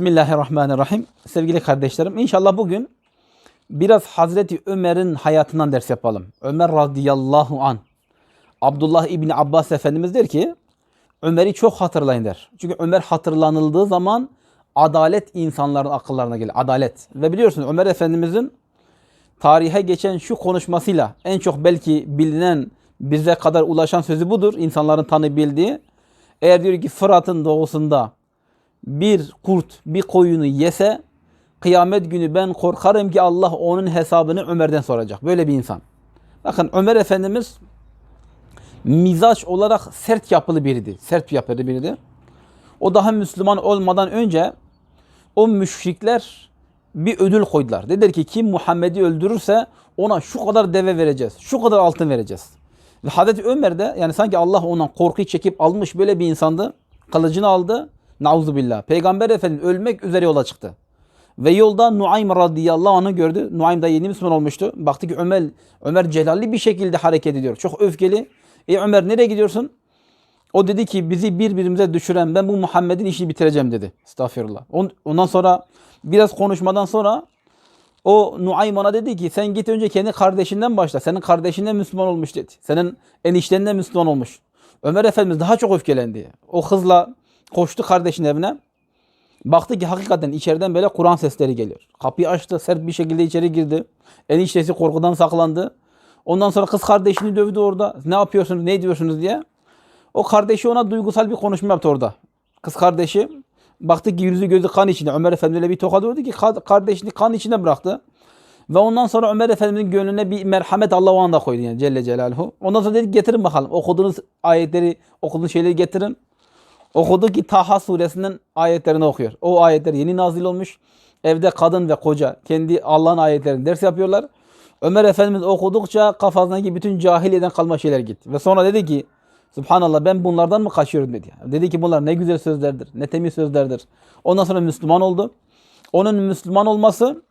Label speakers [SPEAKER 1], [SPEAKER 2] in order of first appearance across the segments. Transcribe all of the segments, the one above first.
[SPEAKER 1] Bismillahirrahmanirrahim. Sevgili kardeşlerim, inşallah bugün biraz Hazreti Ömer'in hayatından ders yapalım. Ömer radıyallahu an. Abdullah İbni Abbas Efendimiz der ki, Ömer'i çok hatırlayın der. Çünkü Ömer hatırlanıldığı zaman adalet insanların akıllarına gelir. Adalet. Ve biliyorsunuz Ömer Efendimizin tarihe geçen şu konuşmasıyla en çok belki bilinen bize kadar ulaşan sözü budur. İnsanların tanı bildiği. Eğer diyor ki Fırat'ın doğusunda bir kurt bir koyunu yese kıyamet günü ben korkarım ki Allah onun hesabını Ömer'den soracak. Böyle bir insan. Bakın Ömer Efendimiz mizaç olarak sert yapılı biriydi. Sert yapılı biriydi. O daha Müslüman olmadan önce o müşrikler bir ödül koydular. Dediler ki kim Muhammed'i öldürürse ona şu kadar deve vereceğiz. Şu kadar altın vereceğiz. Ve Hazreti Ömer de yani sanki Allah ondan korkuyu çekip almış böyle bir insandı. Kılıcını aldı. Nauzu billah. Peygamber Efendimiz ölmek üzere yola çıktı. Ve yolda Nuaym radıyallahu anh'ı gördü. Nuaym da yeni Müslüman olmuştu. Baktı ki Ömer, Ömer celalli bir şekilde hareket ediyor. Çok öfkeli. E Ömer nereye gidiyorsun? O dedi ki bizi birbirimize düşüren ben bu Muhammed'in işini bitireceğim dedi. Estağfirullah. Ondan sonra biraz konuşmadan sonra o Nuaym ona dedi ki sen git önce kendi kardeşinden başla. Senin kardeşinden Müslüman olmuş dedi. Senin eniştenden Müslüman olmuş. Ömer Efendimiz daha çok öfkelendi. O hızla koştu kardeşin evine. Baktı ki hakikaten içeriden böyle Kur'an sesleri geliyor. Kapıyı açtı, sert bir şekilde içeri girdi. Eniştesi korkudan saklandı. Ondan sonra kız kardeşini dövdü orada. Ne yapıyorsunuz, ne ediyorsunuz diye. O kardeşi ona duygusal bir konuşma yaptı orada. Kız kardeşi baktı ki yüzü gözü kan içinde. Ömer Efendimiz'e bir tokat vurdu ki kardeşini kan içinde bıraktı. Ve ondan sonra Ömer Efendimiz'in gönlüne bir merhamet Allah o anda koydu yani Celle Celaluhu. Ondan sonra dedi getirin bakalım. Okuduğunuz ayetleri, okuduğunuz şeyleri getirin. Okudu ki Taha suresinin ayetlerini okuyor. O ayetler yeni nazil olmuş. Evde kadın ve koca kendi Allah'ın ayetlerini ders yapıyorlar. Ömer Efendimiz okudukça kafasındaki bütün cahiliyeden kalma şeyler gitti. Ve sonra dedi ki Subhanallah ben bunlardan mı kaçıyorum dedi. Dedi ki bunlar ne güzel sözlerdir, ne temiz sözlerdir. Ondan sonra Müslüman oldu. Onun Müslüman olması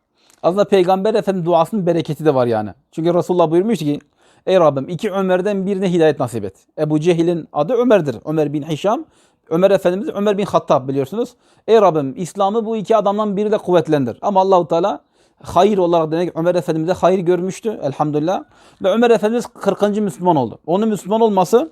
[SPEAKER 1] aslında Peygamber Efendimiz duasının bereketi de var yani. Çünkü Resulullah buyurmuş ki Ey Rabbim iki Ömer'den birine hidayet nasip et. Ebu Cehil'in adı Ömer'dir. Ömer bin Hişam. Ömer Efendimiz Ömer bin Hattab biliyorsunuz. Ey Rabbim İslam'ı bu iki adamdan biri de kuvvetlendir. Ama Allahu Teala hayır olarak demek Ömer Efendimiz'e hayır görmüştü elhamdülillah. Ve Ömer Efendimiz 40. Müslüman oldu. Onun Müslüman olması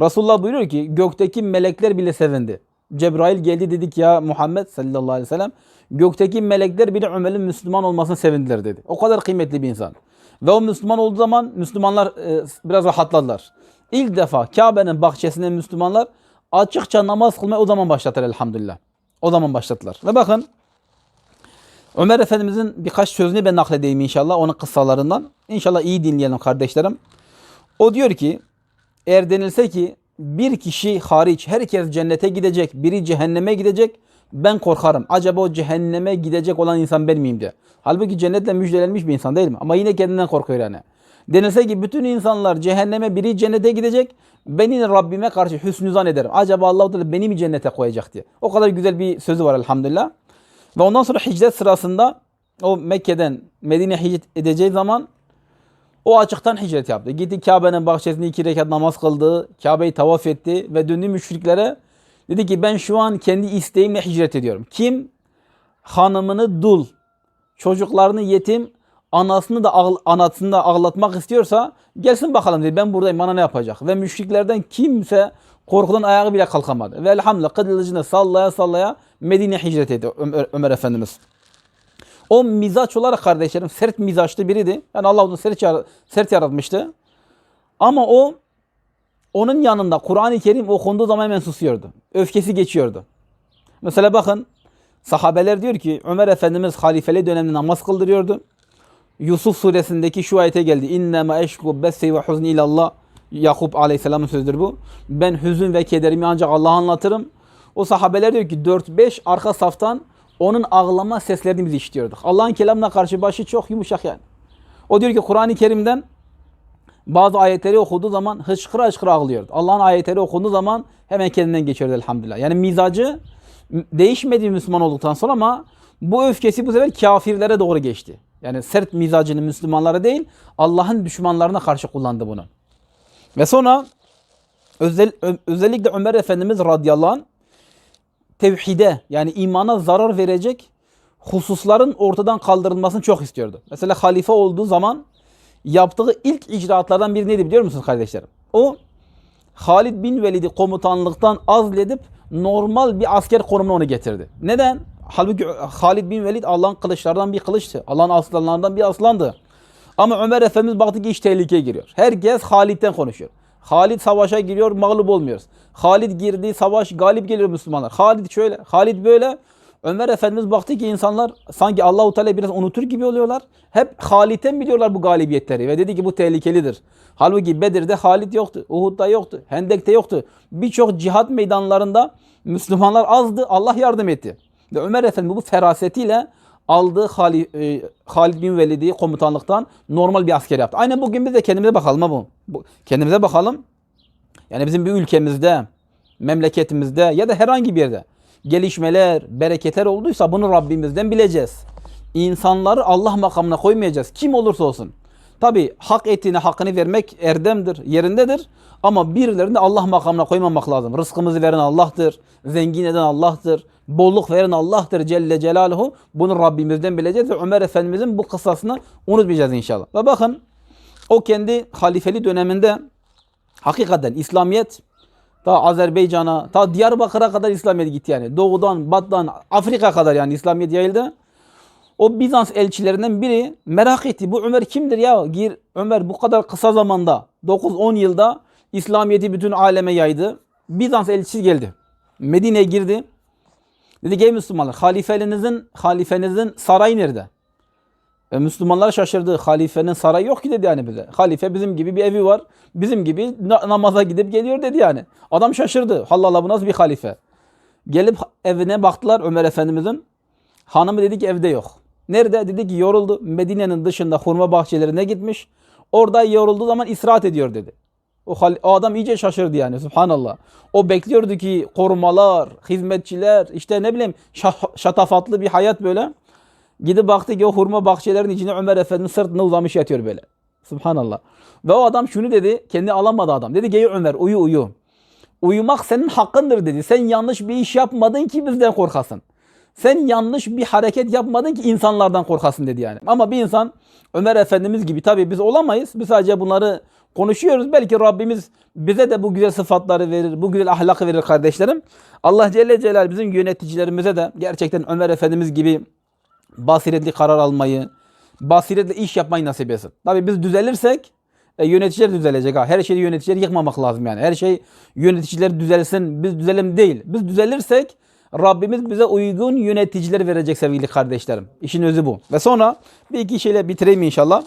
[SPEAKER 1] Resulullah buyuruyor ki gökteki melekler bile sevindi. Cebrail geldi dedik ya Muhammed sallallahu aleyhi ve sellem gökteki melekler bile Ömer'in Müslüman olmasını sevindiler dedi. O kadar kıymetli bir insan. Ve o Müslüman olduğu zaman Müslümanlar e, biraz rahatladılar. İlk defa Kabe'nin bahçesinde Müslümanlar açıkça namaz kılmaya o zaman başlatır elhamdülillah. O zaman başlattılar. Ve bakın Ömer Efendimizin birkaç sözünü ben nakledeyim inşallah onun kıssalarından. İnşallah iyi dinleyelim kardeşlerim. O diyor ki eğer denilse ki bir kişi hariç herkes cennete gidecek, biri cehenneme gidecek ben korkarım. Acaba o cehenneme gidecek olan insan ben miyim diye. Halbuki cennetle müjdelenmiş bir insan değil mi? Ama yine kendinden korkuyor yani. Denilse ki bütün insanlar cehenneme biri cennete gidecek. Ben yine Rabbime karşı hüsnü zan. Acaba Allah-u Teala beni mi cennete koyacak diye. O kadar güzel bir sözü var elhamdülillah. Ve ondan sonra hicret sırasında o Mekke'den Medine'ye hicret edeceği zaman o açıktan hicret yaptı. Gitti Kabe'nin bahçesinde iki rekat namaz kıldı. Kabe'yi tavaf etti ve döndü müşriklere. Dedi ki ben şu an kendi isteğimle hicret ediyorum. Kim hanımını dul, çocuklarını yetim, anasını da ağl anasını da ağlatmak istiyorsa gelsin bakalım dedi. Ben buradayım bana ne yapacak? Ve müşriklerden kimse korkudan ayağı bile kalkamadı. Ve elhamdülillah kılıcını sallaya sallaya Medine hicret etti Ömer, Ömer Efendimiz. O mizaç olarak kardeşlerim sert mizaçlı biriydi. Yani Allah onu sert, sert yaratmıştı. Ama o onun yanında Kur'an-ı Kerim okunduğu zaman hemen susuyordu. Öfkesi geçiyordu. Mesela bakın sahabeler diyor ki Ömer Efendimiz halifeli döneminde namaz kıldırıyordu. Yusuf suresindeki şu ayete geldi. İnnemâ eşku bessi ve huzni ilallah. Yakup aleyhisselamın sözüdür bu. Ben hüzün ve kederimi ancak Allah'a anlatırım. O sahabeler diyor ki 4-5 arka saftan onun ağlama seslerini biz işitiyorduk. Allah'ın kelamına karşı başı çok yumuşak yani. O diyor ki Kur'an-ı Kerim'den bazı ayetleri okuduğu zaman hıçkıra hıçkıra ağlıyordu. Allah'ın ayetleri okunduğu zaman hemen kendinden geçiyordu elhamdülillah. Yani mizacı değişmedi Müslüman olduktan sonra ama bu öfkesi bu sefer kafirlere doğru geçti. Yani sert mizacını Müslümanlara değil Allah'ın düşmanlarına karşı kullandı bunu. Ve sonra özel, özellikle Ömer Efendimiz radıyallahu anh tevhide yani imana zarar verecek hususların ortadan kaldırılmasını çok istiyordu. Mesela halife olduğu zaman yaptığı ilk icraatlardan biri neydi biliyor musunuz kardeşlerim? O Halid bin Velid'i komutanlıktan azledip normal bir asker konumuna onu getirdi. Neden? Halbuki Halid bin Velid Allah'ın kılıçlardan bir kılıçtı. Allah'ın aslanlarından bir aslandı. Ama Ömer Efendimiz baktı ki iş tehlikeye giriyor. Herkes Halid'den konuşuyor. Halid savaşa giriyor, mağlup olmuyoruz. Halid girdi, savaş galip geliyor Müslümanlar. Halid şöyle, Halid böyle. Ömer Efendimiz baktı ki insanlar sanki Allahu Teala biraz unutur gibi oluyorlar. Hep Halid'den biliyorlar bu galibiyetleri ve dedi ki bu tehlikelidir. Halbuki Bedir'de Halid yoktu, Uhud'da yoktu, Hendek'te yoktu. Birçok cihat meydanlarında Müslümanlar azdı, Allah yardım etti. Ve Ömer Efendimiz bu ferasetiyle aldığı Halid, e, Halid bin Velid'i komutanlıktan normal bir asker yaptı. Aynen bugün biz de kendimize bakalım ha bu. bu. Kendimize bakalım. Yani bizim bir ülkemizde, memleketimizde ya da herhangi bir yerde gelişmeler, bereketler olduysa bunu Rabbimizden bileceğiz. İnsanları Allah makamına koymayacağız. Kim olursa olsun. Tabi hak ettiğine hakkını vermek erdemdir, yerindedir. Ama birilerini Allah makamına koymamak lazım. Rızkımızı veren Allah'tır. Zengin eden Allah'tır. Bolluk veren Allah'tır Celle Celaluhu. Bunu Rabbimizden bileceğiz ve Ömer Efendimizin bu kıssasını unutmayacağız inşallah. Ve bakın o kendi halifeli döneminde hakikaten İslamiyet ta Azerbaycan'a, ta Diyarbakır'a kadar İslamiyet gitti yani. Doğudan, batıdan, Afrika kadar yani İslamiyet yayıldı. O Bizans elçilerinden biri merak etti. Bu Ömer kimdir ya? Gir Ömer bu kadar kısa zamanda 9-10 yılda İslamiyet'i bütün aleme yaydı. Bizans elçisi geldi. Medine'ye girdi. Dedi ki ey Müslümanlar halifenizin halifenizin sarayı nerede? E, Müslümanlar şaşırdı. Halifenin sarayı yok ki dedi yani bize. Halife bizim gibi bir evi var. Bizim gibi na- namaza gidip geliyor dedi yani. Adam şaşırdı. Allah Allah bu nasıl bir halife? Gelip evine baktılar Ömer Efendimizin. Hanımı dedi ki evde yok. Nerede? Dedi ki yoruldu. Medine'nin dışında hurma bahçelerine gitmiş. Orada yorulduğu zaman istirahat ediyor dedi. O, o adam iyice şaşırdı yani subhanallah. O bekliyordu ki korumalar, hizmetçiler, işte ne bileyim şa- şatafatlı bir hayat böyle. Gidip baktı ki o hurma bahçelerinin içinde Ömer Efendimiz sırtına uzamış yatıyor böyle. Subhanallah. Ve o adam şunu dedi, kendi alamadı adam. Dedi ki "Ey Ömer uyu uyu. Uyumak senin hakkındır dedi. Sen yanlış bir iş yapmadın ki bizden korkasın. Sen yanlış bir hareket yapmadın ki insanlardan korkasın dedi yani. Ama bir insan Ömer Efendimiz gibi tabii biz olamayız. Biz sadece bunları konuşuyoruz. Belki Rabbimiz bize de bu güzel sıfatları verir, bu güzel ahlakı verir kardeşlerim. Allah Celle Celal bizim yöneticilerimize de gerçekten Ömer Efendimiz gibi basiretli karar almayı, basiretle iş yapmayı nasip etsin. Tabii biz düzelirsek e, yöneticiler düzelecek ha. Her şeyi yöneticileri yıkmamak lazım yani. Her şey yöneticiler düzelsin, biz düzelim değil. Biz düzelirsek Rabbimiz bize uygun yöneticiler verecek sevgili kardeşlerim. İşin özü bu. Ve sonra bir iki şeyle bitireyim inşallah.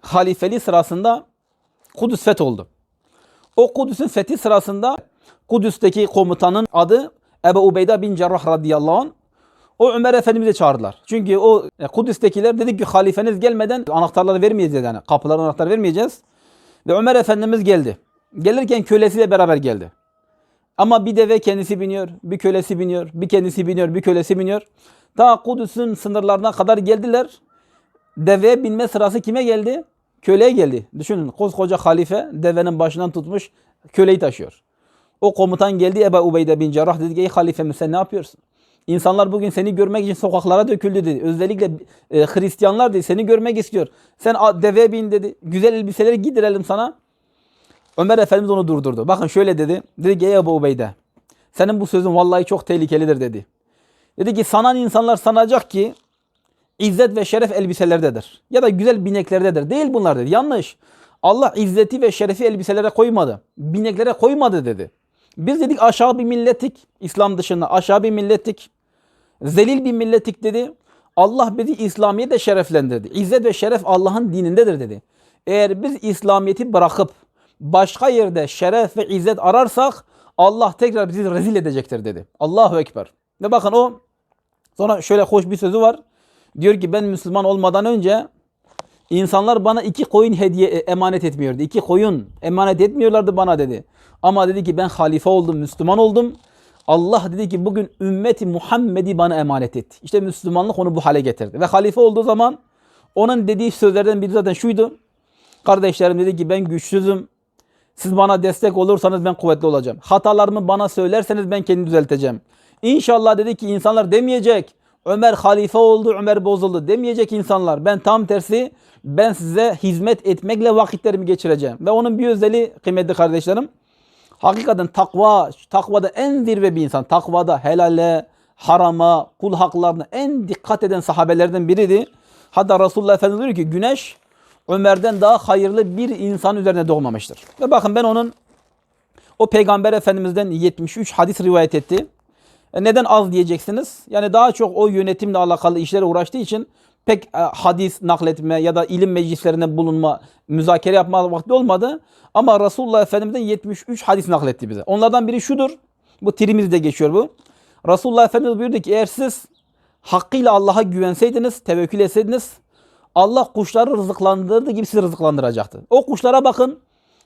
[SPEAKER 1] Halifeli sırasında Kudüs feth oldu. O Kudüs'ün fethi sırasında Kudüs'teki komutanın adı Ebu Ubeyda bin Cerrah radıyallahu anh. O Ömer Efendimiz'e çağırdılar. Çünkü o Kudüs'tekiler dedi ki halifeniz gelmeden anahtarları vermeyeceğiz yani. Kapıların anahtarı vermeyeceğiz. Ve Ömer Efendimiz geldi. Gelirken kölesiyle beraber geldi. Ama bir deve kendisi biniyor, bir kölesi biniyor, bir kendisi biniyor, bir kölesi biniyor. Ta Kudüs'ün sınırlarına kadar geldiler. Deveye binme sırası kime geldi? Köleye geldi. Düşünün koskoca halife devenin başından tutmuş köleyi taşıyor. O komutan geldi Ebu Ubeyde bin Cerrah dedi ki ey sen ne yapıyorsun? İnsanlar bugün seni görmek için sokaklara döküldü dedi. Özellikle e, Hristiyanlar dedi seni görmek istiyor. Sen deveye bin dedi. Güzel elbiseleri giydirelim sana. Ömer Efendimiz onu durdurdu. Bakın şöyle dedi. Dedi ki ey Ebu Ubeyde senin bu sözün vallahi çok tehlikelidir dedi. Dedi ki sanan insanlar sanacak ki İzzet ve şeref elbiselerdedir. Ya da güzel bineklerdedir. Değil bunlar dedi. Yanlış. Allah izzeti ve şerefi elbiselere koymadı. Bineklere koymadı dedi. Biz dedik aşağı bir millettik. İslam dışında aşağı bir millettik. Zelil bir millettik dedi. Allah bizi İslamiyet'e şereflendirdi. İzzet ve şeref Allah'ın dinindedir dedi. Eğer biz İslamiyet'i bırakıp başka yerde şeref ve izzet ararsak Allah tekrar bizi rezil edecektir dedi. Allahu Ekber. Ve bakın o sonra şöyle hoş bir sözü var. Diyor ki ben Müslüman olmadan önce insanlar bana iki koyun hediye e, emanet etmiyordu. İki koyun emanet etmiyorlardı bana dedi. Ama dedi ki ben halife oldum, Müslüman oldum. Allah dedi ki bugün ümmeti Muhammed'i bana emanet etti. İşte Müslümanlık onu bu hale getirdi. Ve halife olduğu zaman onun dediği sözlerden biri zaten şuydu. Kardeşlerim dedi ki ben güçsüzüm. Siz bana destek olursanız ben kuvvetli olacağım. Hatalarımı bana söylerseniz ben kendimi düzelteceğim. İnşallah dedi ki insanlar demeyecek. Ömer halife oldu, Ömer bozuldu demeyecek insanlar. Ben tam tersi ben size hizmet etmekle vakitlerimi geçireceğim. Ve onun bir özelliği kıymetli kardeşlerim. Hakikaten takva, takvada en zirve bir insan. Takvada helale, harama, kul haklarına en dikkat eden sahabelerden biriydi. Hatta Resulullah Efendimiz diyor ki güneş Ömer'den daha hayırlı bir insan üzerine doğmamıştır. Ve bakın ben onun o peygamber efendimizden 73 hadis rivayet etti. E neden az diyeceksiniz? Yani daha çok o yönetimle alakalı işlere uğraştığı için pek e, hadis nakletme ya da ilim meclislerinde bulunma, müzakere yapma vakti olmadı. Ama Resulullah Efendimiz'den 73 hadis nakletti bize. Onlardan biri şudur. Bu Tirmiz'de geçiyor bu. Resulullah Efendimiz buyurdu ki eğer siz hakkıyla Allah'a güvenseydiniz, tevekkül etseydiniz Allah kuşları rızıklandırdığı gibi sizi rızıklandıracaktı. O kuşlara bakın.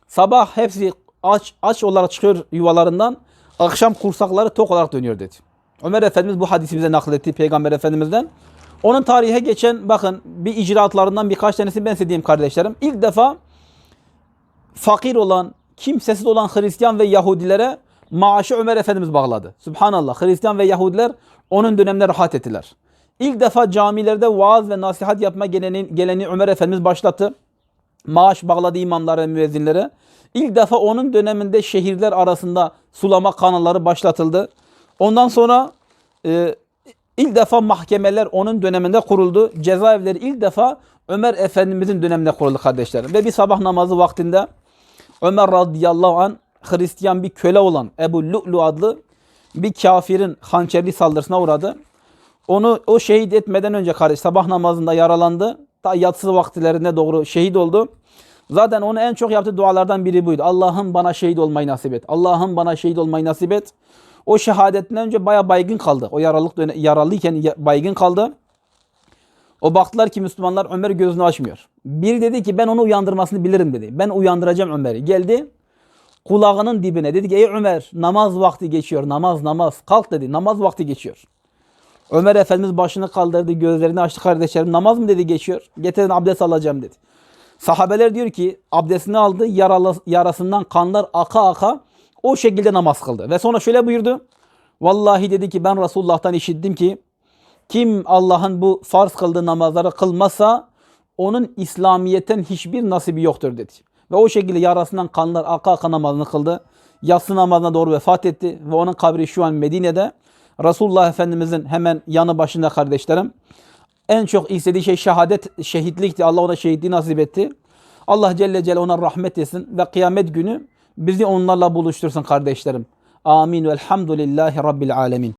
[SPEAKER 1] Sabah hepsi aç aç olarak çıkıyor yuvalarından. Akşam kursakları tok olarak dönüyor dedi. Ömer Efendimiz bu hadisi bize nakletti Peygamber Efendimiz'den. Onun tarihe geçen bakın bir icraatlarından birkaç tanesi ben size kardeşlerim. İlk defa fakir olan, kimsesiz olan Hristiyan ve Yahudilere maaşı Ömer Efendimiz bağladı. Subhanallah. Hristiyan ve Yahudiler onun döneminde rahat ettiler. İlk defa camilerde vaaz ve nasihat yapma geleni, geleni Ömer Efendimiz başlattı. Maaş bağladı imamlara ve müezzinlere. İlk defa onun döneminde şehirler arasında sulama kanalları başlatıldı. Ondan sonra e, ilk defa mahkemeler onun döneminde kuruldu. Cezaevleri ilk defa Ömer Efendimizin döneminde kuruldu kardeşlerim. Ve bir sabah namazı vaktinde Ömer radıyallahu an Hristiyan bir köle olan Ebu Lu'lu adlı bir kafirin hançerli saldırısına uğradı. Onu o şehit etmeden önce kardeş sabah namazında yaralandı. Ta yatsı vaktilerine doğru şehit oldu. Zaten onu en çok yaptığı dualardan biri buydu. Allah'ım bana şehit olmayı nasip et. Allah'ım bana şehit olmayı nasip et. O şehadetinden önce baya baygın kaldı. O yaralık yaralıyken ya- baygın kaldı. O baktılar ki Müslümanlar Ömer gözünü açmıyor. Biri dedi ki ben onu uyandırmasını bilirim dedi. Ben uyandıracağım Ömer'i. Geldi kulağının dibine dedi ki ey Ömer namaz vakti geçiyor namaz namaz kalk dedi namaz vakti geçiyor. Ömer Efendimiz başını kaldırdı gözlerini açtı kardeşlerim namaz mı dedi geçiyor. Getirin abdest alacağım dedi. Sahabeler diyor ki abdestini aldı yaralı, yarasından kanlar aka aka o şekilde namaz kıldı. Ve sonra şöyle buyurdu. Vallahi dedi ki ben Resulullah'tan işittim ki kim Allah'ın bu farz kıldığı namazları kılmazsa onun İslamiyet'ten hiçbir nasibi yoktur dedi. Ve o şekilde yarasından kanlar aka aka namazını kıldı. Yatsı namazına doğru vefat etti. Ve onun kabri şu an Medine'de. Resulullah Efendimizin hemen yanı başında kardeşlerim. En çok istediği şey şehadet, şehitlikti. Allah ona şehitliği nasip etti. Allah Celle Celle ona rahmet etsin ve kıyamet günü bizi onlarla buluştursun kardeşlerim. Amin. Velhamdülillahi Rabbil Alemin.